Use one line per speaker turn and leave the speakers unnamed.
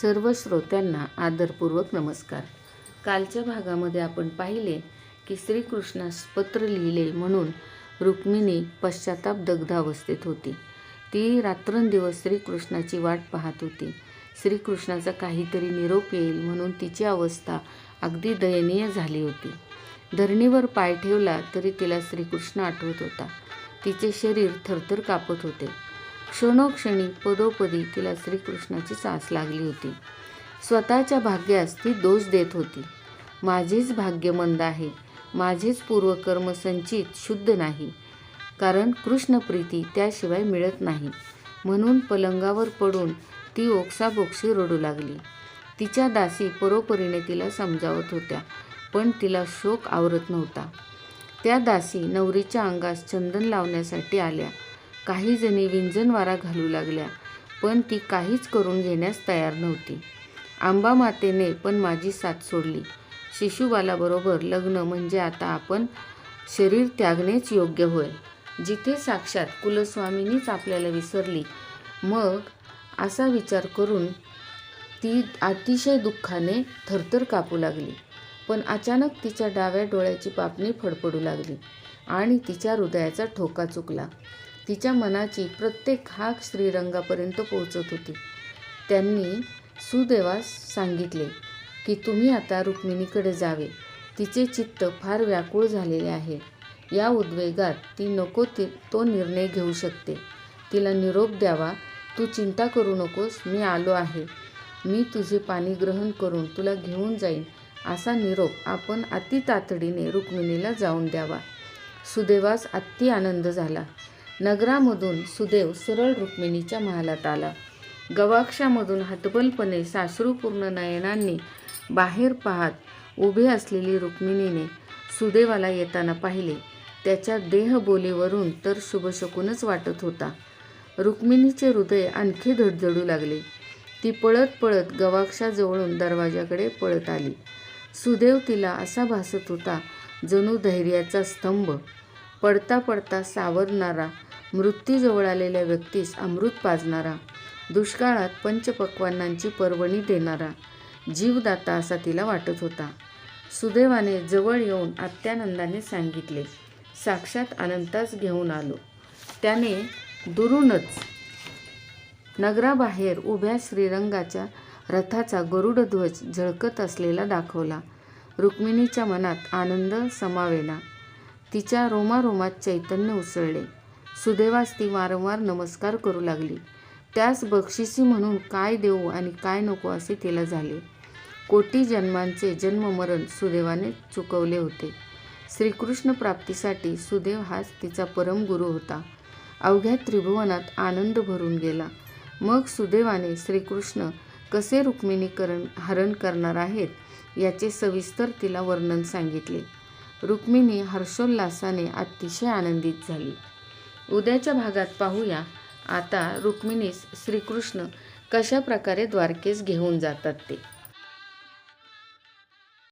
सर्व श्रोत्यांना आदरपूर्वक नमस्कार. कालच्या भागामध्ये आपण पाहिले की श्रीकृष्णास पत्र लिहिले म्हणून रुक्मिणी पश्चाताप दग्धावस्थेत होती. ती रात्रंदिवस श्रीकृष्णाची वाट पाहत होती. श्रीकृष्णाचा काहीतरी निरोप येईल म्हणून तिची अवस्था अगदी दयनीय झाली होती. धरणीवर पाय ठेवला तरी तिला श्रीकृष्ण आठवत होता. तिचे शरीर थरथर कापत होते. क्षणोक्षणी पदोपदी तिला श्रीकृष्णाची सास लागली होती. स्वतःच्या भाग्यास ती दोष देत होती. माझेच भाग्य मंद आहे. माझेच पूर्वकर्म संचित शुद्ध नाही. कारण कृष्णप्रीती त्याशिवाय मिळत नाही. म्हणून पलंगावर पडून ती ओक्साबोक्शी रडू लागली. तिच्या दासी परोपरीने तिला समजावत होत्या पण तिला शोक आवरत नव्हता. त्या दासी नवरीच्या अंगास चंदन लावण्यासाठी आल्या. काही जणी विंजनवारा घालू लागल्या पण ती काहीच करून घेण्यास तयार नव्हती. आंबा मातेने पण माझी साथ सोडली. शिशुबालाबरोबर लग्न म्हणजे आता आपण शरीर त्यागणेच योग्य होय. जिथे साक्षात कुलस्वामीनीच आपल्याला विसरली मग असा विचार करून ती अतिशय दुःखाने थरथर कापू लागली. पण अचानक तिच्या डाव्या डोळ्याची पापणी फडफडू लागली आणि तिच्या हृदयाचा ठोका चुकला. तिच्या मनाची प्रत्येक हाक श्रीरंगापर्यंत पोहोचत होती. त्यांनी सुदेवास सांगितले की तुम्ही आता रुक्मिणीकडे जावे. तिचे चित्त फार व्याकुळ झालेले आहे. या उद्वेगात ती नको ती तो निर्णय घेऊ शकते. तिला निरोप द्यावा. तू चिंता करू नकोस. मी आलो आहे. मी तुझे पाणी ग्रहण करून तुला घेऊन जाईन. असा निरोप आपण अति तातडीने रुक्मिणीला जाऊन द्यावा. सुदेवास अति आनंद झाला. नगरामधून सुदेव सरळ रुक्मिणीच्या महालात आला. गवाक्षामधून हतबलपणे सासरूपूर्ण नयनांनी बाहेर पाहत उभे असलेली रुक्मिणीने सुदेवाला येताना पाहिले. त्याच्या देहबोलीवरून तर शुभशकूनच वाटत होता. रुक्मिणीचे हृदय आणखी धडधडू लागले. ती पळत पळत गवाक्षाजवळून दरवाजाकडे पळत आली. सुदेव तिला असा भासत होता जणू धैर्याचा स्तंभ. पडता पडता सावरणारा मृत्यूजवळ आलेल्या व्यक्तीस अमृत पाजणारा दुष्काळात पंचपक्वांनांची पर्वणी देणारा जीवदाता असा तिला वाटत होता. सुदैवाने जवळ येऊन आत्यानंदाने सांगितले साक्षात अनंतास घेऊन आलो. त्याने दुरूनच नगराबाहेर उभ्या श्रीरंगाच्या रथाचा गरुडध्वज झळकत असलेला दाखवला. रुक्मिणीच्या मनात आनंद समावेना. तिच्या रोमारोमात चैतन्य उसळले. सुदैवास ती वारंवार नमस्कार करू लागली. त्यास बक्षिसी म्हणून काय देऊ आणि काय नको असे तिला झाले. कोटी जन्मांचे जन्ममरण सुदैवाने चुकवले होते. श्रीकृष्ण प्राप्तीसाठी सुदैव हाच तिचा परमगुरू होता. अवघ्या त्रिभुवनात आनंद भरून गेला. मग सुदैवाने श्रीकृष्ण कसे रुक्मिणीकरण हरण करणार आहेत याचे सविस्तर तिला वर्णन सांगितले. रुक्मिणी हर्षोल्लासाने अतिशय आनंदित झाली. उद्याच्या भागात पाहूया. आता रुक्मिणीस श्रीकृष्ण कशा प्रकारे द्वारकेस घेऊन जातात ते.